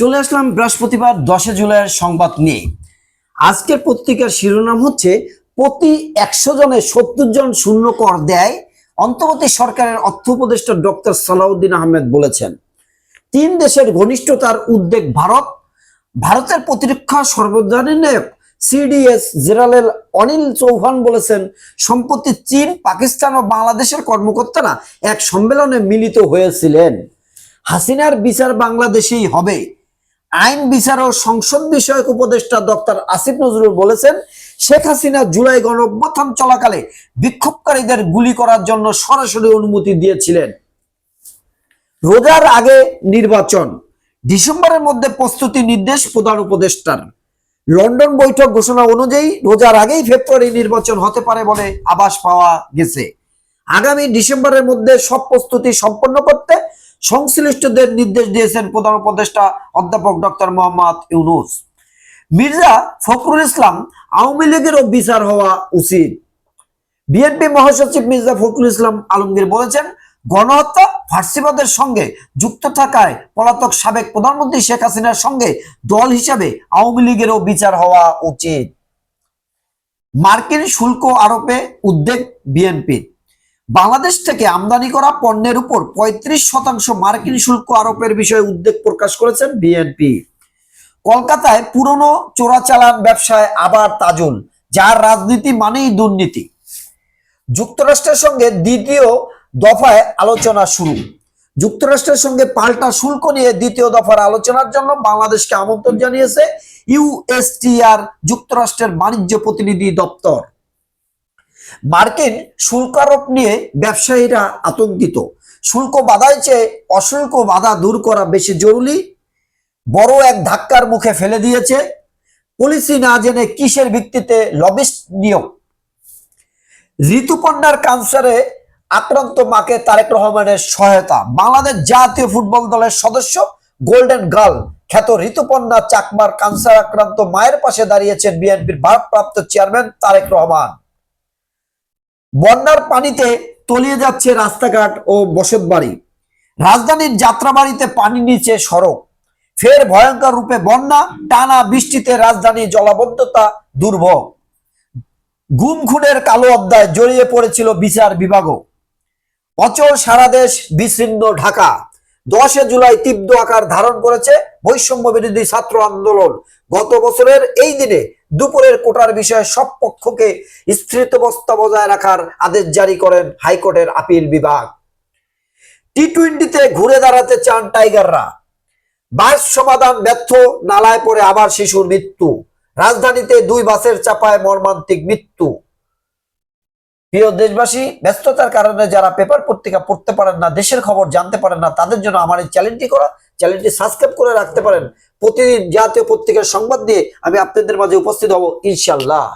চলে আসলাম বৃহস্পতিবার দশে জুলাইয়ের সংবাদ নিয়ে। আজকের পত্রিকার শিরোনাম হচ্ছে, প্রতি একশো জনে সত্তর জন শূন্য কর দেয়, অন্তর্বর্তী সরকারের অর্থ উপদেষ্টা ডক্টর সালাউদ্দিন আহমেদ বলেছেন। তিন দেশের ঘনিষ্ঠতার উদ্বেগ ভারত। ভারতের প্রতিরক্ষা সর্বজনীনায়ক সিডিএস জেনারেল অনিল চৌহান বলেছেন, সম্প্রতি চীন, পাকিস্তান ও বাংলাদেশের কর্মকর্তারা এক সম্মেলনে মিলিত হয়েছিলেন। হাসিনার বিচার বাংলাদেশেই হবে। আইন, বিচার ও সংসদ বিষয়ক উপদেষ্টা ডক্টর আসিফ নজরুল বলেছেন, শেখ হাসিনা জুলাই গণ অভ্যুত্থান চলাকালে বিক্ষোভকারীদের গুলি করার জন্য সরাসরি অনুমতি দিয়েছিলেন। রোজার আগে নির্বাচন, ডিসেম্বরের মধ্যে প্রস্তুতি নির্দেশ প্রধান উপদেষ্টার। লন্ডন বৈঠক ঘোষণা অনুযায়ী রোজার আগেই ফেব্রুয়ারি নির্বাচন হতে পারে বলে আভাস পাওয়া গেছে। আগামী ডিসেম্বরের মধ্যে সব প্রস্তুতি সম্পন্ন করতে সংশ্লিষ্টদের নির্দেশ দিয়েছেন প্রধান উপদেষ্টা অধ্যাপক ডক্টর মোহাম্মদ ইউনুস। মির্জা ফখরুল ইসলাম আওয়ামী লীগেরও বিচার হওয়া উচিত। বিএনপি মহাসচিব মির্জা ফখরুল ইসলাম আলমগীর বলেছেন, গণহত্যা ফার্সিবাদের সঙ্গে যুক্ত থাকায় পলাতক সাবেক প্রধানমন্ত্রী শেখ হাসিনার সঙ্গে দল হিসাবে আওয়ামী লীগেরও বিচার হওয়া উচিত। মার্কিন শুল্ক আরোপে উদ্বেগ বিএনপির। বাংলাদেশ থেকে আমদানি করা পণ্যের উপর পঁয়ত্রিশ শতাংশ মার্কিন শুল্ক আরোপের বিষয়ে উদ্বেগ প্রকাশ করেছেন বিএনপি। কলকাতায় পুরনো চোরাচালান ব্যবসায় আবার তাজুল, যার রাজনীতি মানেই দুর্নীতি। যুক্তরাষ্ট্রের সঙ্গে দ্বিতীয় দফায় আলোচনা শুরু। যুক্তরাষ্ট্রের সঙ্গে পাল্টা শুল্ক নিয়ে দ্বিতীয় দফার আলোচনার জন্য বাংলাদেশকে আমন্ত্রণ জানিয়েছে ইউএসটিআর যুক্তরাষ্ট্রের বাণিজ্য প্রতিনিধি দপ্তর। মার্কিন শুল্ক আরোপ নিয়ে ব্যবসায়ীরা আতঙ্কিত। শুল্ক বাধায় চেয়ে অশুল্ক বাধা দূর করা বেশি জরুরি। বড় এক ধাক্কার মুখে ফেলে দিয়েছে। পলিসি না জেনে কিসের ভিত্তিতে লবিস্ট নিয়োগ? ঋতুপর্ণার ক্যান্সারে আক্রান্ত মাকে তারেক রহমানের সহায়তা। বাংলাদেশ জাতীয় ফুটবল দলের সদস্য গোল্ডেন গার্ল খ্যাত ঋতুপর্ণা চাকমার ক্যান্সার আক্রান্ত মায়ের পাশে দাঁড়িয়েছেন বিএনপির ভারপ্রাপ্ত চেয়ারম্যান তারেক রহমান। বন্যার পানিতে তলিয়ে যাচ্ছে রাস্তাঘাট ও বসত বাড়ি। রাজধানীর যাত্রাবাড়িতে পানি নিচে সড়ক। ফের ভয়ঙ্কর রূপে বন্যা, টানা বৃষ্টিতে রাজধানী জলাবদ্ধতা দুর্ভোগ। গুম খুনের কালো অধ্যায় জড়িয়ে পড়েছিল বিচার বিভাগও। অচল সারা দেশ বিচ্ছিন্ন ঢাকা। দশে জুলাই তীব্র আকার ধারণ করেছে বৈষম্য বিরোধী ছাত্র আন্দোলন। গত বছরের এই দিনে দুপুরের কোটার বিষয়ে সব পক্ষকে স্থিতাবস্থা বজায় রাখার আদেশ জারি করেন হাইকোর্টের আপিল বিভাগ। টি টোয়েন্টিতে ঘুরে দাঁড়াতে চান টাইগাররা। বাস সমাধান ব্যর্থ, নালায় পড়ে আবার শিশুর মৃত্যু। রাজধানীতে দুই বাসের চাপায় মর্মান্তিক মৃত্যু। প্রিয় দেশবাসী, ব্যস্ততার কারণে যারা পেপার পত্রিকা পড়তে পারেন না, দেশের খবর জানতে পারেন না, তাদের জন্য আমার এই চ্যানেলটি করা চ্যানেলটি সাবস্ক্রাইব করে রাখতে পারেন। প্রতিদিন জাতীয় পত্রিকার সংবাদ দিয়ে আমি আপনাদের মাঝে উপস্থিত হব ইনশাল্লাহ